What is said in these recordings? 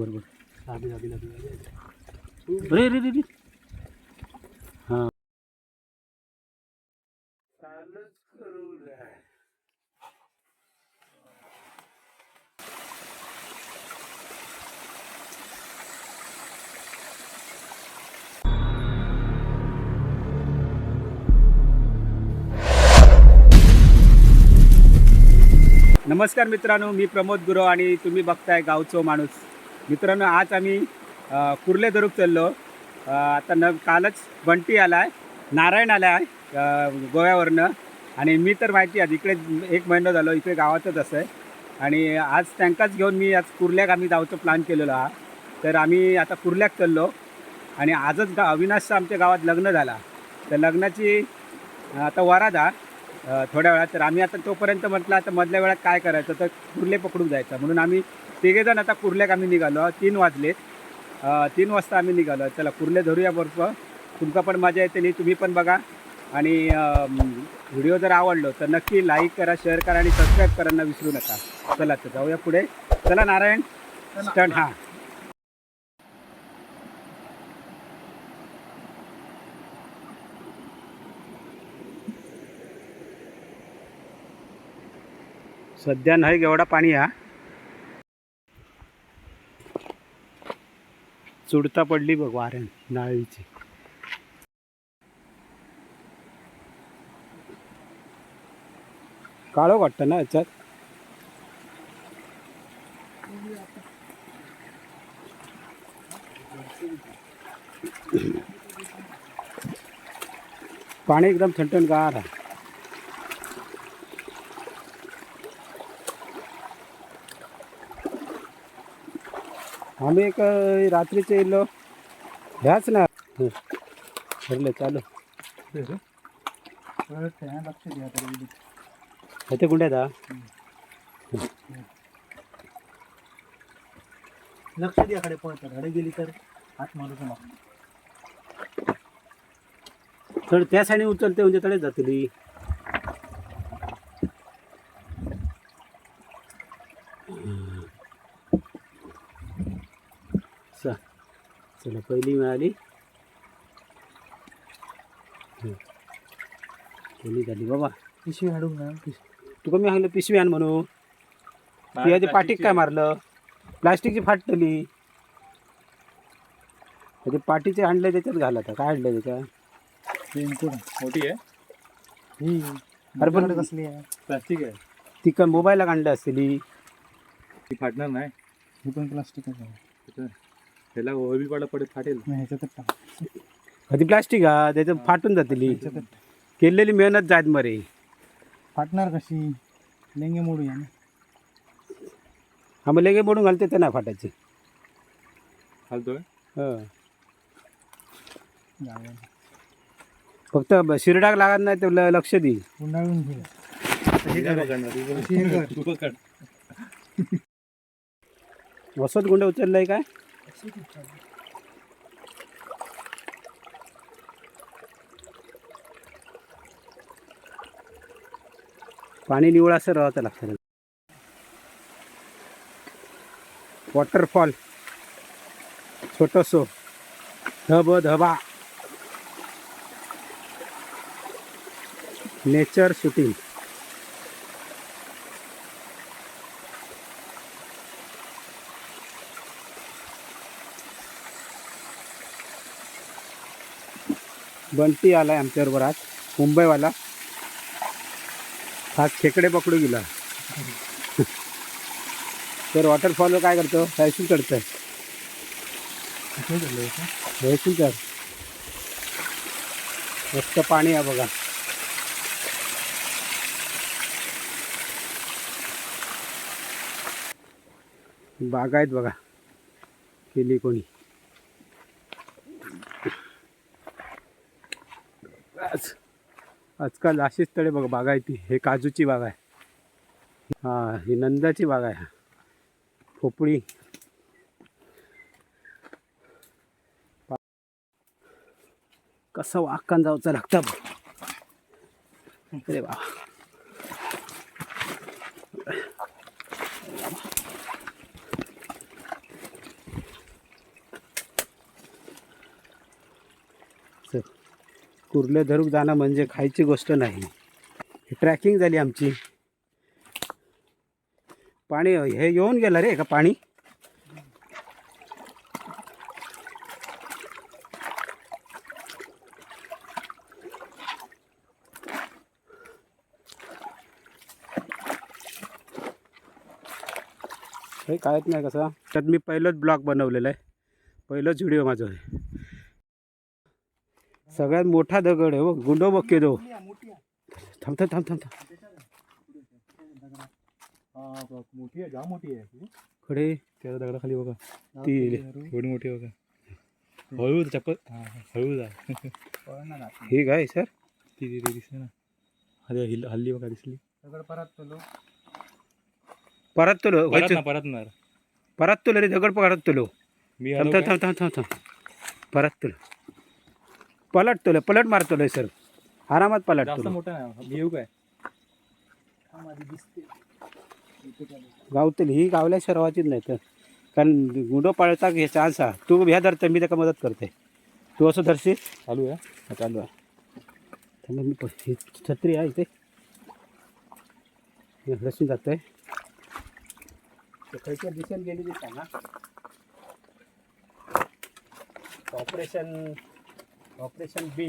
बरोबर. रे रे रे हां. नमस्कार मित्रांनो मी प्रमोद गुरव आणि तुम्ही बघताय गावचो माणूस. मित्रांनो आज आम्ही कुर्ले दरुक चाललो. आता न कालच बंटी आला आहे नारायण आला आहे गोव्यावरनं. आणि मी तर माहिती आहे इकडे एक महिना झालो इकडे गावातच असं आहे आणि आज त्यांकाच घेऊन मी आज कुर्ल्याक आम्ही जाऊचं प्लॅन केलेलो हा. तर आम्ही आता कुर्ल्याक चाललो. आणि आजच गा अविनाशचं आमच्या गावात लग्न झाला. तर लग्नाची आता वराद हा थोड्या वेळात. तर आम्ही आता तोपर्यंत म्हटलं आता मधल्या वेळात काय करायचं? तर कुर्ले पकडून जायचं. म्हणून आम्ही तिघेजण आता कुर्ल्याक आम्ही निघालो. तीन वाजले. तीन वाजता आम्ही निघालो. चला कुर्ले धरूया बरोबर तुमका पण मजा येते नाही तुम्ही पण बघा. आणि व्हिडिओ जर आवडलो तर नक्की लाईक करा शेअर करा आणि सबस्क्राईब करायला विसरू नका. चला तर जाऊया पुढे. चला नारायण. स्टंट हां. सध्या नाही एवढा पाणी हा. चुडता पडली बघ वाऱ्यान नाळीची काळो वाटतं ना याच्यात? पाणी एकदम थंडण गार आहे. आम्ही एक रात्रीचे येलो. ह्याच ना. ठरलं चालू. लक्ष द्या इथे गुंड्यात लक्ष द्या कडे पळतात कडे गेली तर हात मग तर त्या साईडने उचलते म्हणजे तडेच जातली चला पहिली मिळाली. पहिली झाली बाबा. पिशवी हाडून ना तुका मी सांगलं पिशवी आण म्हणून ती आधी पाटीक काय मारलं? प्लास्टिकची फाटली ते पाटीचे आणले त्याच्यात घाला आता. काय आणलं त्याच्यात मोठी आहे? ही अरे पण- कसली आहे? प्लास्टिक आहे. ती का मोबाईलला आणलं असलेली. ती फाटणार नाही. ही पण प्लास्टिकच आहे. त्याला ओबी पडत फाटेल. नाही ह्याच्यातच टाक. ती प्लास्टिक हा त्याच्यात फाटून जातली. केलेली मेहनत जात मरे. फाटणार कशी? लेंगे मोडूया ना. हा मग लेगे मोडून घालते ते नाही फाटायचे. घालतोय? हं. फक्त शिरडाक लागत नाही ते ल- लक्ष दे. पकड. वसत गुंड उचललंय काय? पाणी निवळ असं राहतं लागतं वॉटरफॉल छोटसो. धब धबा नेचर शूटिंग बंटी आलाय आमच्याबरोबर आज. मुंबईवाला. हा खेकडे पकडू गेला. तर वॉटरफॉलवर काय करतो? सायसिंग करतोय कुठे सायसिंग कर मस्त पाणी आहे बघा. बागा आहेत बघा. केली कोणी आज आजकाल अशीच तळे बघा बागा आहे ती. हे काजूची बाग आहे. हा ही नंदाची बाग आहे. पोपळी कसं वाकान जाऊचं लागतं बघ. अरे वा. कुर्ले धरूक जाणं म्हणजे खायची गोष्ट नाही. ट्रॅकिंग झाली आमची. पाणी हे येऊन गेलं रे का पाणी? हे कायच नाही कसं? त्यात मी पहिलंच ब्लॉग बनवलेला आहे. पहिलंच व्हिडिओ माझं आहे. सगळ्यात मोठा दगड आहे हो गुंडो बघ दो थांब थांब थांब थांब थांब. हा बघ, मोठी आहे मोठी. खडे. त्या दगडाखाली बघा. ती एवढी मोठी बघा. हळू चप्पल. हळू जा. ही काय सर? ती दिसते ना. अरे हिल हल्ली बघा दिसली. दगड परत तुलो परत तुलो परत ना परत तुलो रे दगड परत तुलो मी थांब थांब थांब थांब थांब परत तुलो पलट तुलो पलट मारतोय सर. आरामात काय? पलट जास्त तुलो मोठा नाही मी येऊ काय? दिसते. गावतली ही गावल्या सर्वाचीच नाही तर. कारण गुंडो पाळता हे चान्स हा. तू ह्या धरते मी त्याला मदत करते. तू असं धरशील? चालू आहे चालू आहे. मी ही छत्री आहे इथे. मी रसून जातोय. खयच्या दिशेने गेली ती सांगा ऑपरेशन ऑपरेशन बी.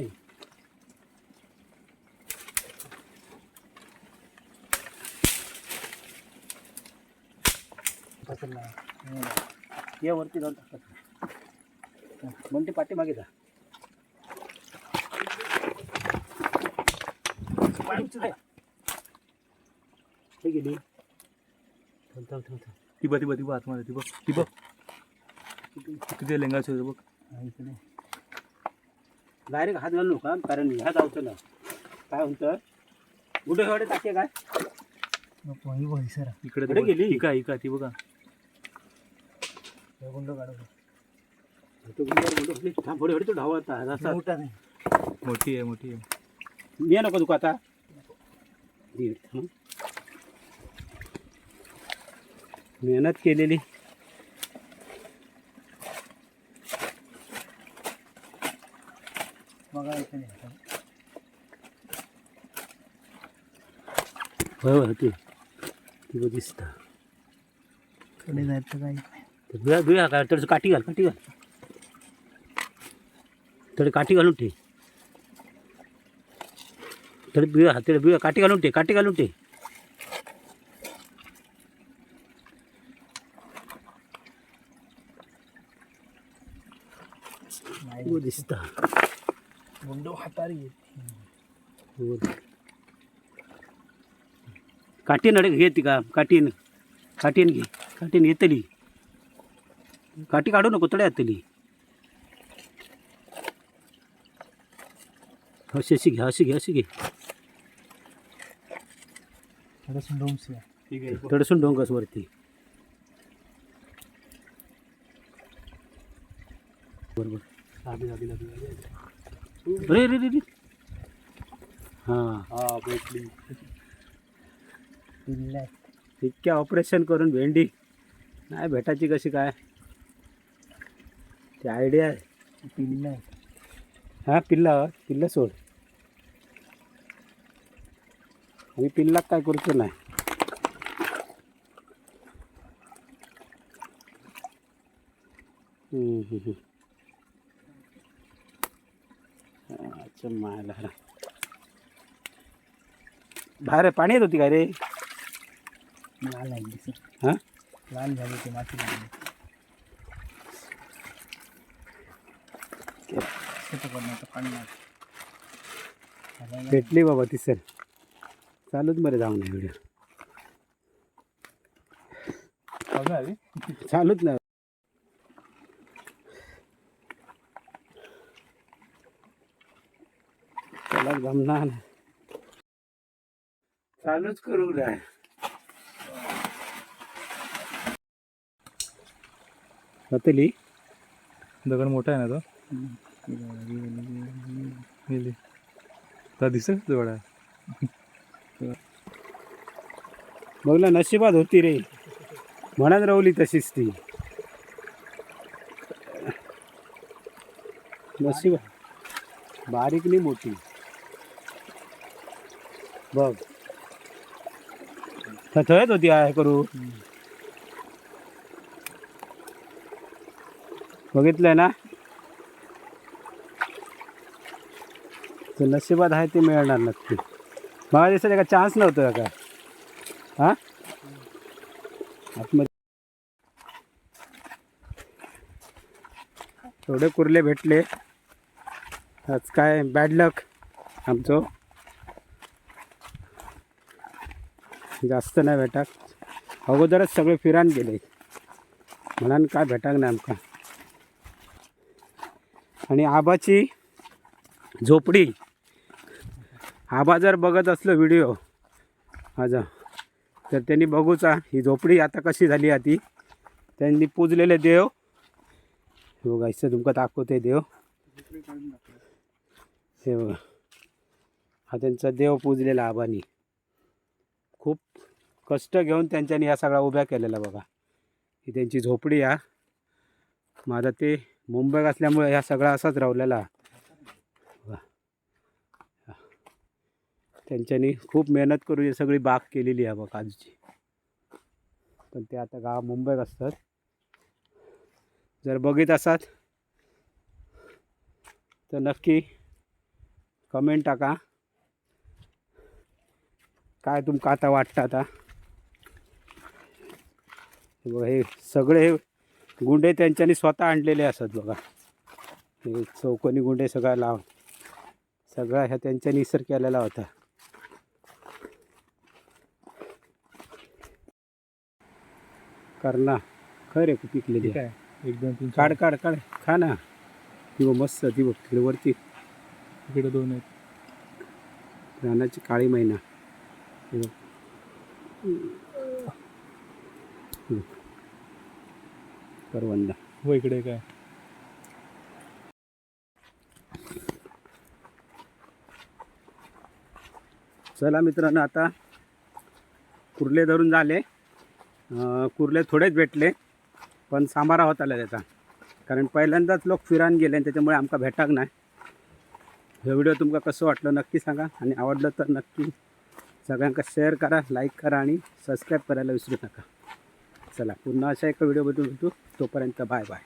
ये वरती जाऊन टाकतात म्हणते पाठीमागे जा. गेली थांब थांब थांब थांब. ती बघ ती बघ ती बघ आतमध्ये ती बघ ती बघ. किती लेंगाची बघ. इकडे. डायरेक्ट हात घालू नका कारण ह्या जावचं ना काय म्हणतं? कुठे एवढे टाके काय? ही इकडे कुठे गेली? इका इका ती बघा. गुंड काढू तो गुंडावर गुंडो खाली थांब पुढे तो धावत आहे असा. मोठा नाही. मोठी आहे मोठी आहे. ये नको तुका आता. मेहनत केलेली. बघा इथे. होय होय ती ती दिसतं. कडे जायचं काय? थोडंसं काठी घाल काठी घाल. थोडी काठी घालून ठे थोडी बिया थोडी बिया काठी घालून ठे काठी घालून ठे दिसता. गुंड हातारी हो. काठीन अडे घे ती का काठीन काठीन घे काठीन येतली काठी काढू नको तडे येतली अशी अशी घे अशी घे अशी घे थोडंसं डोमस ठीक आहे थोडंसं डोंगस वरती बरोबर रे रे रे रे. हां. हा भेटली. इतक्या ऑपरेशन करून भेंडी. नाही भेटायची कशी काय? ती आयडिया आहे. पिल्ला हा पिल्ला पिल्ला सोड. आम्ही पिल्लाक काय करतो नाही. हम्म, हम्म, हम्म. मायला. बाहेर पाणी येत होती काय रे? लाल आहे दिसत. हां? लाल झाली ते माती पाणी भेटली बाबा ती सर चालूच बरं जाऊ नये व्हिडिओ. चालूच नाही. त्याला जमणार नाही. चालूच करू काय बतली दगड मोठा आहे ना तो? गेली. तर दिसत जवळ आहे बघला नशिबात होती रे. म्हणत रवली तशीच ती. नशीब बारीक नाही मोठी. बघ. थथळत होती आहे करू? बघितलंय ना? ते नशिबात आहे ते मिळणार नक्की. मला दिसत का चान्स नव्हतं का? हा? आतमध्ये. थोडे कुर्ले भेटले. आज काय? बॅड लक आमचं. जास्त नाही भेटाक अगोदरच सगळे फिरान गेले. म्हणान काय भेटाक नाही आमका. आणि आबाची झोपडी. आबा जर बघत असलो व्हिडिओ माझा तर त्यांनी बघूचा ही झोपडी आता कशी झाली आहे ती त्यांनी पूजलेले देव. हे बघा इथं तुमका दाखवते देव. हे बघा. हा त्यांचा देव पूजलेला आबानी. खूप कष्ट घेऊन त्यांच्यानी ह्या सगळा उभ्या केलेला बघा. ही त्यांची झोपडी आहे माझा ते मुंबईत असल्यामुळे ह्या सगळा असाच रावलेला त्यांच्यानी खूप मेहनत करून ही सगळी बाग केलेली आहे बघा आजची. पण ते आता गाव मुंबईत असतात. जर बघित असाल तर नक्की कमेंट टाका. काय तुमका आता वाटतं आता? हे बघा हे सगळे हे गुंडे त्यांच्यानी स्वतः आणलेले असतात बघा. हे चौकोनी गुंडे सगळा लाव सगळा ह्या त्यांच्या निसर्ग केलेला होता. करणा खरे पिकलेली. आहे. एक दोन तीन काढ काढ काढ. खा ना. ती बघ मस्त ती बघ तिकडे वरती. इकडे दोन आहेत. रानाची काळी मैना. करवंदा. हो इकडे काय? चला मित्रांनो आता कुर्ले धरून झाले. कुर्ले थोडेच भेटले पण सांबारा होत आला त्याचा. कारण पहिल्यांदाच लोक फिरान गेले आणि त्याच्यामुळे आमका भेटाक नाही. हे व्हिडिओ तुमका कसं वाटलं नक्की सांगा आणि आवडलं तर नक्की सगळ्यांका शेअर करा लाईक करा आणि सबस्क्राईब करायला विसरू नका. चला पुन्हा अशा एका व्हिडिओबद्दल भेटू तोपर्यंत बाय बाय